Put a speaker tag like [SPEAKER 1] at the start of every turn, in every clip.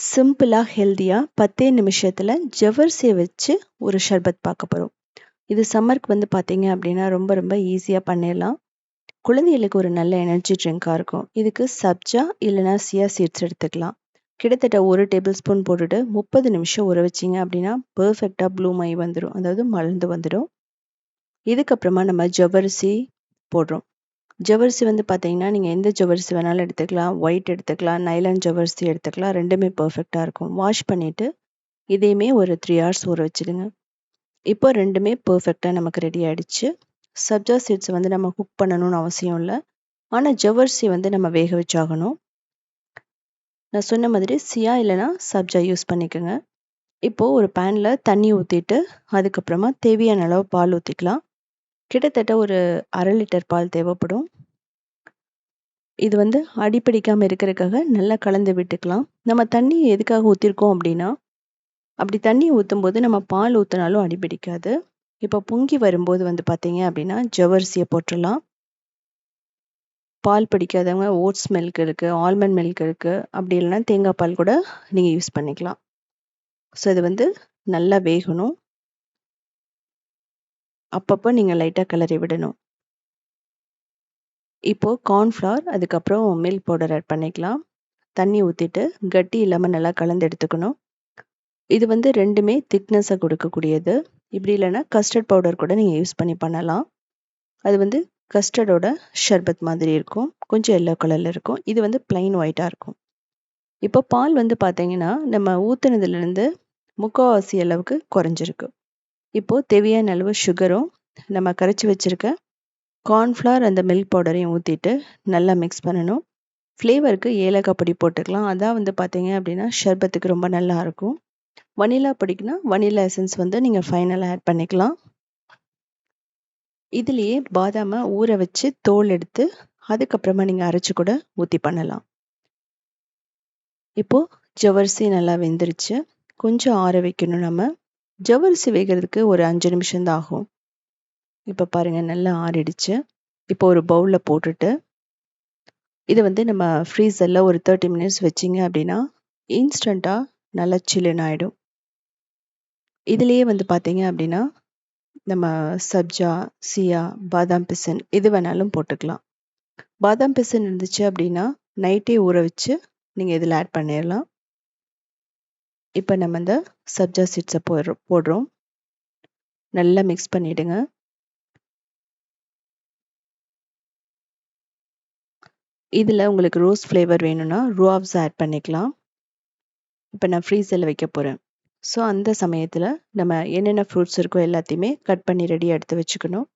[SPEAKER 1] சிம்பிளாக ஹெல்த்தியாக பத்தே நிமிஷத்தில் ஜவ்வரிசியை வச்சு ஒரு ஷர்பத் பார்க்க போகிறோம் இது சம்மருக்கு வந்து பார்த்தீங்க அப்படின்னா ரொம்ப ரொம்ப ஈஸியாக பண்ணிடலாம். குழந்தைகளுக்கு ஒரு நல்ல எனர்ஜி ட்ரிங்காக இருக்கும். இதுக்கு சப்ஜா இல்லைனா சியா சீட்ஸ் எடுத்துக்கலாம். கிட்டத்தட்ட ஒரு டேபிள் ஸ்பூன் போட்டுட்டு முப்பது நிமிஷம் ஊற வச்சிங்க அப்படின்னா பர்ஃபெக்டாக ப்ளூ மை வந்துடும் அதாவது மலர்ந்து வந்துடும் இதுக்கப்புறமா நம்ம ஜவ்வரிசி போடுறோம். ஜவ்வரிசி வந்து பார்த்தீங்கன்னா நீங்கள் எந்த ஜவரிசி வேணாலும் எடுத்துக்கலாம். ஒயிட் எடுத்துக்கலாம். நைலான் ஜவ்வரிசி எடுத்துக்கலாம். ரெண்டுமே பர்ஃபெக்டாக இருக்கும். வாஷ் பண்ணிவிட்டு இதையுமே ஒரு த்ரீ ஹவர்ஸ் ஊற வச்சுடுங்க. இப்போ ரெண்டுமே பர்ஃபெக்டாக நமக்கு ரெடி ஆகிடுச்சு சப்ஜா சீட்ஸ் வந்து நம்ம குக் பண்ணணும்னு அவசியம் இல்லை. ஆனால் ஜவ்வரிசி வந்து நம்ம வேக வச்சாகணும். நான் சொன்ன மாதிரி சியா இல்லைனா சப்ஜா யூஸ் பண்ணிக்கோங்க. இப்போது ஒரு பேனில் தண்ணி ஊற்றிட்டு அதுக்கப்புறமா தேவையான அளவு பால் ஊற்றிக்கலாம் கிட்டத்தட்ட ஒரு அரை லிட்டர் பால் தேவைப்படும். இது வந்து அடிப்பிடிக்காமல் இருக்கிறதுக்காக நல்லா கலந்து விட்டுக்கலாம். நம்ம தண்ணி எதுக்காக ஊற்றிருக்கோம் அப்படின்னா அப்படி தண்ணி ஊற்றும் போது நம்ம பால் ஊற்றினாலும் அடிப்பிடிக்காது. இப்போ பொங்கி வரும்போது வந்து பார்த்தீங்க அப்படின்னா ஜவ்வரிசியை போட்டுடலாம். பால் பிடிக்காதவங்க ஓட்ஸ் மில்க் இருக்குது ஆல்மண்ட் மில்க் இருக்குது அப்படி இல்லைன்னா தேங்காய் பால் கூட நீங்கள் யூஸ் பண்ணிக்கலாம். ஸோ இது வந்து நல்லா வேகணும். அப்பப்போ நீங்கள் லைட்டாக கிளறி விடணும். இப்போது கார்ன்ஃப்ளவர் அதுக்கப்புறம் மில்க் பவுடர் ஆட் பண்ணிக்கலாம். தண்ணி ஊற்றிட்டு கட்டி இல்லாமல் நல்லா கலந்து எடுத்துக்கணும். இது வந்து ரெண்டுமே திக்னஸாக கொடுக்கக்கூடியது. இப்படி இல்லைன்னா கஸ்டர்ட் பவுடர் கூட நீங்கள் யூஸ் பண்ணி பண்ணலாம். அது வந்து கஸ்டர்டோட ஷர்பத் மாதிரி இருக்கும். கொஞ்சம் எல்லோ கலரில் இருக்கும். இது வந்து பிளைன் ஒயிட்டாக இருக்கும். இப்போ பால் வந்து பார்த்தீங்கன்னா நம்ம ஊற்றுனதுலேருந்து முக்கால்வாசி அளவுக்கு குறைஞ்சிருக்கு. இப்போது தேவையான அளவு சுகரும் நம்ம கரைச்சி வச்சுருக்க கார்ன்ஃப்ளவர் அந்த மில்க் பவுடரையும் ஊற்றிட்டு நல்லா மிக்ஸ் பண்ணணும். ஃப்ளேவருக்கு ஏலக்காய் பொடி போட்டுக்கலாம். அதான் வந்து பார்த்தீங்க அப்படின்னா ஷர்பத்துக்கு ரொம்ப நல்லா இருக்கும். வனிலா பொடிக்குன்னா வனிலா எசன்ஸ் வந்து நீங்கள் ஃபைனலாக ஆட் பண்ணிக்கலாம். இதுலேயே பாதாமை ஊற வச்சு தோல் எடுத்து அதுக்கப்புறமா நீங்கள் அரைச்சி கூட ஊற்றி பண்ணலாம். இப்போது ஜவ்வரிசி நல்லா வெந்துருச்சு. கொஞ்சம் ஆற வைக்கணும் நம்ம. ஜவ்வரிசி வேகிறதுக்கு ஒரு அஞ்சு நிமிஷம் தான் ஆகும். இப்போ பாருங்கள் நல்லா ஆறிடுச்சு. இப்போ ஒரு பவுலில் போட்டுட்டு இதை வந்து நம்ம ஃப்ரீசரில் ஒரு தேர்ட்டி மினிட்ஸ் வச்சிங்க அப்படின்னா இன்ஸ்டண்ட்டாக நல்லா சில்லுன்னு ஆகிடும் இதுலேயே வந்து பார்த்தீங்க அப்படின்னா நம்ம சப்ஜா சியா பாதாம் பிசன் எது வேணாலும் போட்டுக்கலாம். பாதாம் பிசன் இருந்துச்சு அப்படின்னா நைட்டே ஊற வச்சு நீங்கள் இதில் ஆட் பண்ணிடலாம் இப்போ நம்ம இந்த சப்ஜா சீட்ஸை போடுறோம் போடுறோம். நல்லா மிக்ஸ் பண்ணிவிடுங்க இதில் உங்களுக்கு ரோஸ் ஃப்ளேவர் வேணும்னா ரூஆப்ஸ் ஆட் பண்ணிக்கலாம். இப்போ நான் ஃப்ரீசரில் வைக்க போகிறேன் ஸோ அந்த சமயத்தில் நம்ம என்னென்ன ஃப்ரூட்ஸ் இருக்கோ எல்லாத்தையுமே கட் பண்ணி ரெடியாக எடுத்து வச்சுக்கணும்.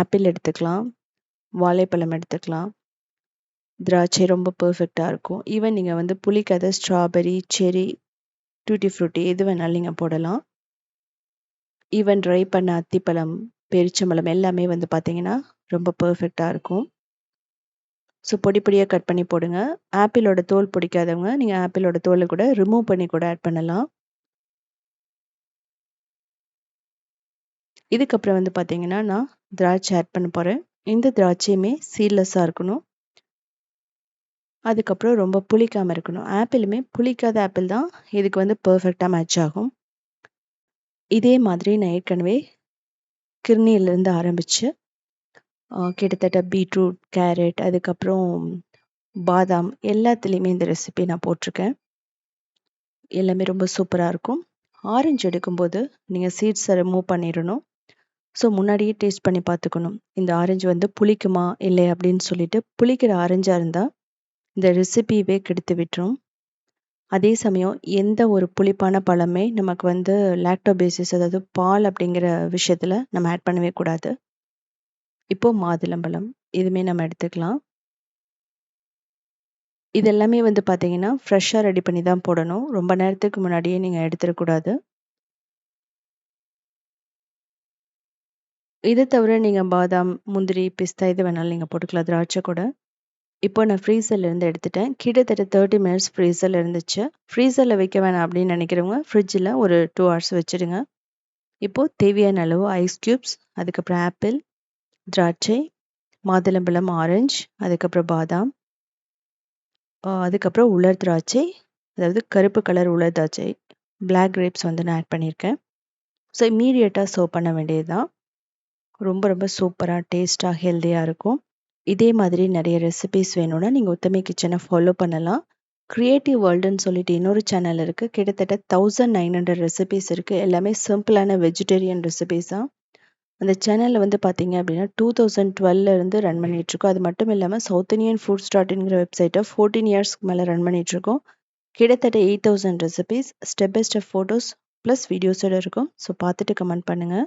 [SPEAKER 1] ஆப்பிள் எடுத்துக்கலாம். வாழைப்பழம் எடுத்துக்கலாம். திராட்சை ரொம்ப பர்ஃபெக்டாக இருக்கும். ஈவன் நீங்கள் வந்து புளிக்கதை ஸ்ட்ராபெரி செரி டூட்டி ஃப்ரூட்டி எது வேணாலும் நீங்கள் போடலாம். ஈவன் ட்ரை பண்ண அத்திப்பழம் பெரிச்சம்பழம் எல்லாமே வந்து பார்த்தீங்கன்னா ரொம்ப பர்ஃபெக்டாக இருக்கும். ஸோ பொடி பொடியாக கட் பண்ணி போடுங்க. ஆப்பிளோட தோல் பிடிக்காதவங்க நீங்கள் ஆப்பிளோட தோலை கூட ரிமூவ் பண்ணி கூட ஆட் பண்ணலாம். இதுக்கப்புறம் வந்து பார்த்தீங்கன்னா நான் திராட்சை ஆட் பண்ண போகிறேன் இந்த திராட்சையுமே சீட்லெஸ்ஸாக இருக்கணும். அதுக்கப்புறம் ரொம்ப புளிக்காமல் இருக்கணும். ஆப்பிளுமே புளிக்காத ஆப்பிள் தான் இதுக்கு வந்து பர்ஃபெக்டாக மேட்ச் ஆகும். இதே மாதிரி நான் ஏற்கனவே கிர்னியிலேருந்து ஆரம்பித்து கிட்டத்தட்ட பீட்ரூட் கேரட் அதுக்கப்புறம் பாதாம் எல்லாத்துலேயுமே இந்த ரெசிபி நான் போட்டிருக்கேன். எல்லாமே ரொம்ப சூப்பராக இருக்கும். ஆரஞ்சு எடுக்கும்போது நீங்கள் சீட்ஸை ரிமூவ் பண்ணிடணும். ஸோ முன்னாடியே டேஸ்ட் பண்ணி பார்த்துக்கணும். இந்த ஆரஞ்சு வந்து புளிக்குமா இல்லை அப்படின்னு சொல்லிட்டு புளிக்கிற ஆரஞ்சாக இருந்தால் இந்த ரெசிபியவே கெடுத்து விட்டுரும். அதே சமயம் எந்த ஒரு புளிப்பான பழமே நமக்கு வந்து லாக்டோபேசிஸ் அதாவது பால் அப்படிங்கிற விஷயத்தில் நம்ம ஆட் பண்ணவே கூடாது. இப்போது மாதுளம்பழம் இதுவுமே நம்ம எடுத்துக்கலாம். இது எல்லாமே வந்து பார்த்தீங்கன்னா ஃப்ரெஷ்ஷாக ரெடி பண்ணி தான் போடணும். ரொம்ப நேரத்துக்கு முன்னாடியே நீங்கள் எடுத்துடக்கூடாது இதை தவிர நீங்கள் பாதாம் முந்திரி பிஸ்தா இது வேணாலும் நீங்கள் போட்டுக்கலாம் திராட்சை கூட. இப்போ நான் ஃப்ரீசர்லேருந்து எடுத்துட்டேன். கிட்டத்தட்ட தேர்ட்டி மினிட்ஸ் ஃப்ரீசரில் இருந்துச்சு. ஃப்ரீசரில் வைக்க வேணாம் அப்படின்னு நினைக்கிறவங்க ஃப்ரிட்ஜில் ஒரு டூ ஹவர்ஸ் வச்சுடுங்க. இப்போது தேவையான அளவு ஐஸ் க்யூப்ஸ் அதுக்கப்புறம் ஆப்பிள் திராட்சை மாதுளம்பழம் ஆரஞ்சு அதுக்கப்புறம் பாதாம் அதுக்கப்புறம் உலர் திராட்சை அதாவது கருப்பு கலர் உலர் திராட்சை பிளாக் கிரேப்ஸ் வந்து நான் ஆட் பண்ணியிருக்கேன். ஸோ இம்மீடியட்டாக சர்வ் பண்ண வேண்டியது தான் ரொம்ப ரொம்ப சூப்பராக டேஸ்ட்டாக ஹெல்த்தியாக இருக்கும். இதே மாதிரி நிறைய ரெசிபிஸ் வேணும்னா நீங்கள் உத்தமி கிச்சனை ஃபாலோ பண்ணலாம். க்ரியேட்டிவ் வேர்ல்டுன்னு சொல்லிட்டு இன்னொரு சேனல் இருக்குது கிட்டத்தட்ட தௌசண்ட் நைன் ஹண்ட்ரட் ரெசிபிஸ் இருக்குது எல்லாமே சிம்பிளான வெஜிடேரியன் ரெசிபிஸ் தான். அந்த சேனலில் வந்து பார்த்தீங்க அப்படின்னா டூ தௌசண்ட் டுவெல்லேருந்து ரன் பண்ணிகிட்ருக்கோம் அது மட்டும் இல்லாமல் சவுத் இந்தியன் ஃபுட் ஸ்டார்ட்ங்கிற வெப்சைட்டை ஃபோர்டீன் இயர்ஸ்க்கு மேலே ரன் பண்ணிகிட்ருக்கோம் கிட்டத்தட்ட eight thousand recipes step by step photos plus வீடியோஸோடு இருக்கும். ஸோ பார்த்துட்டு கமெண்ட் பண்ணுங்கள்